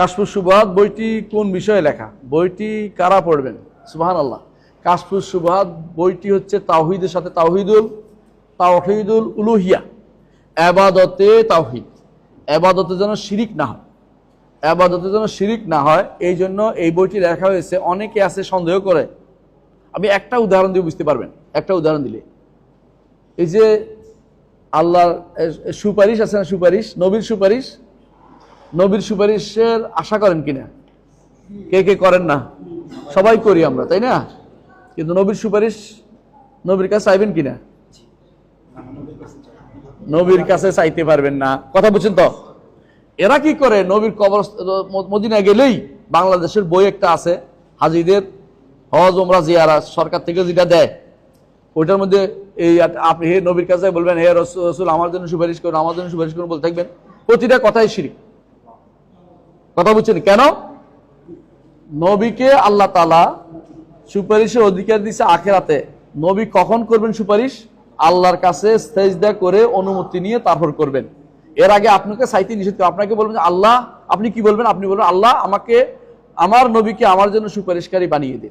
কাশফুর সুবাহাত বইটি কোন বিষয়ে লেখা? বইটি কারা পড়বেন? সুবাহান আল্লাহ কাশফুর সুবাহাত বইটি হচ্ছে তাওহিদের সাথে তাওহিদুল তাওহিদুল উলুহিয়া। আবাদতে তাওহিদ। আবাদতে যেন শিরিক না হয়। আবাদতে যেন শিরিক না হয়, এই জন্য এই বইটি লেখা হয়েছে। অনেকে আছে সন্দেহ করে। আমি একটা উদাহরণ দিয়ে বুঝতে পারবেন। একটা উদাহরণ দিলে। এই যে আল্লাহর সুপারিশ আছে না সুপারিশ? নবীর সুপারিশ? নবীর সুপারিশের আশা করেন কিনা? কে কে করেন না? সবাই করি আমরা, তাই না? কিন্তু নবীর সুপারিশ নবীর কাছে চাইবেন কিনা? নবীর কাছে চাইতে পারবেন না। কথা বুঝছেন তো? এরা কি করে? নবীর কবর মদিনা গেলেই বাংলাদেশের বই একটা আছে, হাজিদের হজ ওমরা জিয়ারা, সরকার থেকে যেটা দেয়। ওইটার মধ্যে এই আপনি হে নবীর কাছে বলবেন, হে রসুল রসুল, আমার জন্য সুপারিশ করুন, আমার জন্য সুপারিশ করুন বলে থাকবেন। প্রতিটা কথাই শিরিক। কথা বুঝছেন কেন? নবীকে আল্লাহ তালা সুপারিশের অধিকার দিছে আখেরাতে। নবী কখন করবেন সুপারিশ? আল্লাহর কাছে করে অনুমতি নিয়ে তারপর করবেন। এর আগে আপনাকে সাইতে নিষেধ আপনাকে বলবেন আল্লাহ, আপনি কি বলবেন? আপনি বলবেন, আল্লাহ, আমাকে, আমার নবীকে আমার জন্য সুপারিশকারী বানিয়ে দিন।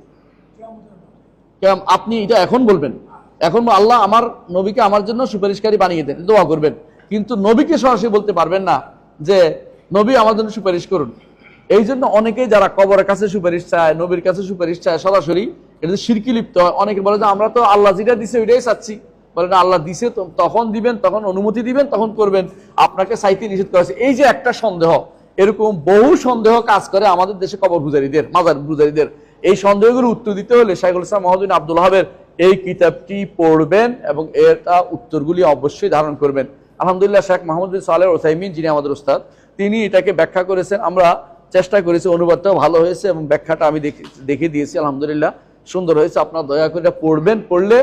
কেম- আপনি এটা এখন বলবেন। এখন আল্লাহ, আমার নবীকে আমার জন্য সুপারিশকারী বানিয়ে দেন। দোয়া করবেন। কিন্তু নবীকে সরাসরি বলতে পারবেন না যে নবী জন্য সুপারিশ করুন। এই জন্য অনেকেই যারা কবরের কাছে সুপারিশ চায়, নবীর কাছে সুপারিশ চায়, সরাসরি এটা শিরকি লিপ্ত হয়, অনেকে বলে যে আমরা তো আল্লাহ যেটা দিছে ওইটাই চাচ্ছি। বলে না, আল্লাহ দিছে তখন দিবেন, তখন অনুমতি দিবেন, তখন করবেন। আপনাকে সাইতে নিষেধ করা হয়েছে। এই যে একটা সন্দেহ, এরকম বহু সন্দেহ কাজ করে আমাদের দেশে কবর পূজারীদের, মাজার পূজারীদের। এই সন্দেহগুলো উত্তর দিতে হলে শাইখুল ইসলাম মহদিন আব্দুল হাবের এই কিতাবটি পড়বেন এবং এটা উত্তরগুলি অবশ্যই ধারণ করবেন। আলহামদুলিল্লাহ, শেখ মাহমুদ বিন ওসাইমিন, যিনি আমাদের উস্তাদ তিনি এটাকে ব্যাখ্যা করেছেন, আমরা চেষ্টা করেছি, অনুবাদটাও ভালো হয়েছে এবং ব্যাখ্যাটা আমি দেখে দিয়েছি, আলহামদুলিল্লাহ, সুন্দর হয়েছে, আপনার দয়া করে পড়বেন, পড়লে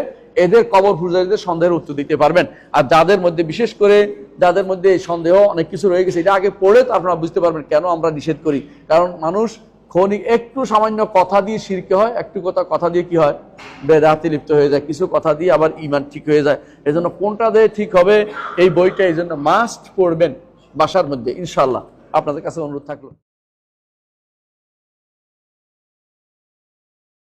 এদের কবর পূজারীদের সন্দেহের উত্তর দিতে পারবেন। আর যাদের মধ্যে, বিশেষ করে যাদের মধ্যে এই সন্দেহ অনেক কিছু রয়ে গেছে, এটা আগে পড়ে তো আপনারা বুঝতে পারবেন কেন আমরা নিষেধ করি। কারণ মানুষ খনি একটু সামান্য কথা দিয়ে শিরকে হয়, একটু কথা কথা দিয়ে কি হয়? বেদাতি লিপ্ত হয়ে যায়, কিছু কথা দিয়ে আবার ইমান ঠিক হয়ে যায়। এই জন্য কোনটা দিয়ে ঠিক হবে, এই বইটা এই জন্য মাস্ট পড়বেন। বাসার মধ্যে ইনশাল্লাহ আপনাদের কাছে অনুরোধ থাকল।